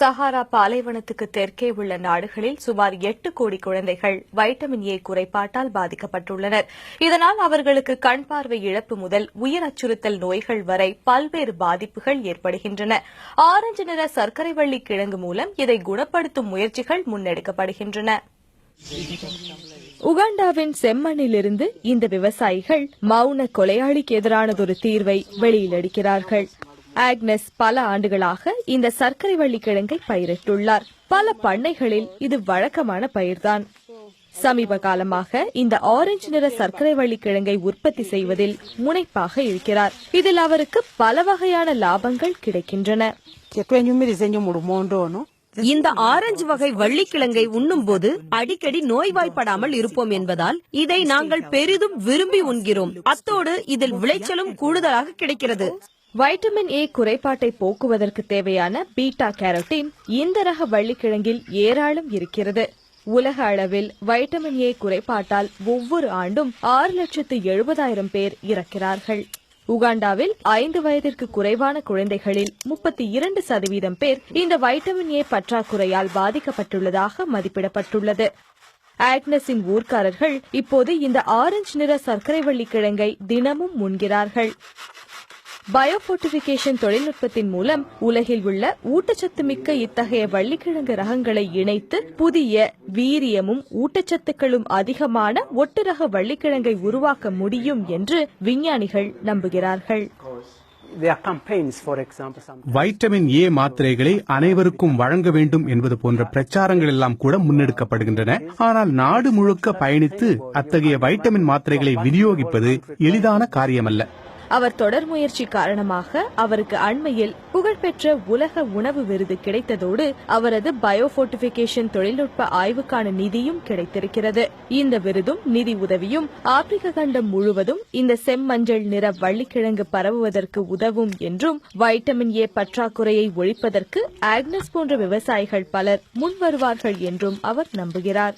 சஹாரா பாலைவனத்துக்கு தெற்கே உள்ள நாடுகளில் சுமார் எட்டு கோடி குழந்தைகள் வைட்டமின் ஏ குறைபாட்டால் பாதிக்கப்பட்டுள்ளனர். இதனால் அவர்களுக்கு கண் பார்வை இழப்பு முதல் உயிர் அச்சுறுத்தல் நோய்கள் வரை பல்வேறு பாதிப்புகள் ஏற்படுகின்றன. ஆரஞ்சு நிற சர்க்கரை வள்ளி கிழங்கு மூலம் இதை குணப்படுத்தும் முயற்சிகள் முன்னெடுக்கப்படுகின்றன. உகாண்டாவின் செம்மண்ணிலிருந்து இந்த விவசாயிகள் மௌன கொலையாளிக்கு எதிரானதொரு தீர்வை வெளியிலடிக்கிறார்கள். ஆக்னஸ் பல ஆண்டுகளாக இந்த சர்க்கரை வள்ளி கிழங்கை பயிரிட்டுள்ளார். பல பண்ணைகளில் இது வழக்கமான பயிர்தான். சமீப காலமாக இந்த ஆரஞ்சு நிற சர்க்கரை வள்ளி கிழங்கை உற்பத்தி செய்வதில் முனைப்பாக இருக்கிறார். இதில் அவருக்கு பல வகையான லாபங்கள் கிடைக்கின்றன. இந்த ஆரஞ்சு வகை வள்ளிக்கிழங்கை உண்ணும்போது அடிக்கடி நோய்வாய்ப்படாமல் இருப்போம் என்பதால் இதை நாங்கள் பெரிதும் விரும்பி உண்கிறோம். அத்தோடு இதில் விளைச்சலும் கூடுதலாக கிடைக்கிறது. வைட்டமின் ஏ குறைபாட்டை போக்குவதற்கு தேவையான பீட்டா கேரோட்டின் இந்த ரக வள்ளிக்கிழங்கில் ஏராளம் இருக்கிறது. உலக அளவில் வைட்டமின் ஏ குறைபாட்டால் ஒவ்வொரு ஆண்டும் ஆறு லட்சத்து எழுபதாயிரம் பேர் இறக்கிறார்கள். உகாண்டாவில் ஐந்து வயதிற்கு குறைவான குழந்தைகளில் முப்பத்தி இரண்டு சதவீதம் பேர் இந்த வைட்டமின் ஏ பற்றாக்குறையால் பாதிக்கப்பட்டுள்ளதாக மதிப்பிடப்பட்டுள்ளது. ஆக்னஸின் ஊர்க்காரர்கள் இப்போது இந்த ஆரஞ்சு நிற சர்க்கரை வள்ளி கிழங்கை தினமும் முன்கிறார்கள் பயோபோர்டிபிகேஷன் தொழில்நுட்பத்தின் மூலம் உலகில் உள்ள ஊட்டச்சத்து மிக்க இத்தகைய வள்ளிக்கிழங்கு ரகங்களை இணைத்து புதிய வீரியமும் ஊட்டச்சத்துக்களும் அதிகமான ஒட்டு ரக வள்ளிக்கிழங்கை உருவாக்க முடியும் என்று விஞ்ஞானிகள் நம்புகிறார்கள். வைட்டமின் ஏ மாத்திரைகளை அனைவருக்கும் வழங்க வேண்டும் என்பது போன்ற பிரச்சாரங்கள் எல்லாம் கூட முன்னெடுக்கப்படுகின்றன. ஆனால் நாடு முழுக்க பயணித்து அத்தகைய வைட்டமின் மாத்திரைகளை விநியோகிப்பது எளிதான காரியமல்ல. அவர் தொடர் முயற்சி காரணமாக அவருக்கு அண்மையில் புகழ்பெற்ற உலக உணவு விருது கிடைத்ததோடு அவரது பயோபோர்டிபிகேஷன் தொழில்நுட்ப ஆய்வுக்கான நிதியும் கிடைத்திருக்கிறது. இந்த விருதும் நிதி உதவியும் ஆப்பிரிக்க கண்டம் முழுவதும் இந்த செம்மஞ்சள் நிற வள்ளிக்கிழங்கு பரவுவதற்கு உதவும் என்றும் வைட்டமின் ஏ பற்றாக்குறையை ஒழிப்பதற்கு ஆக்னஸ் போன்ற விவசாயிகள் பலர் முன்வருவார்கள் என்றும் அவர் நம்புகிறார்.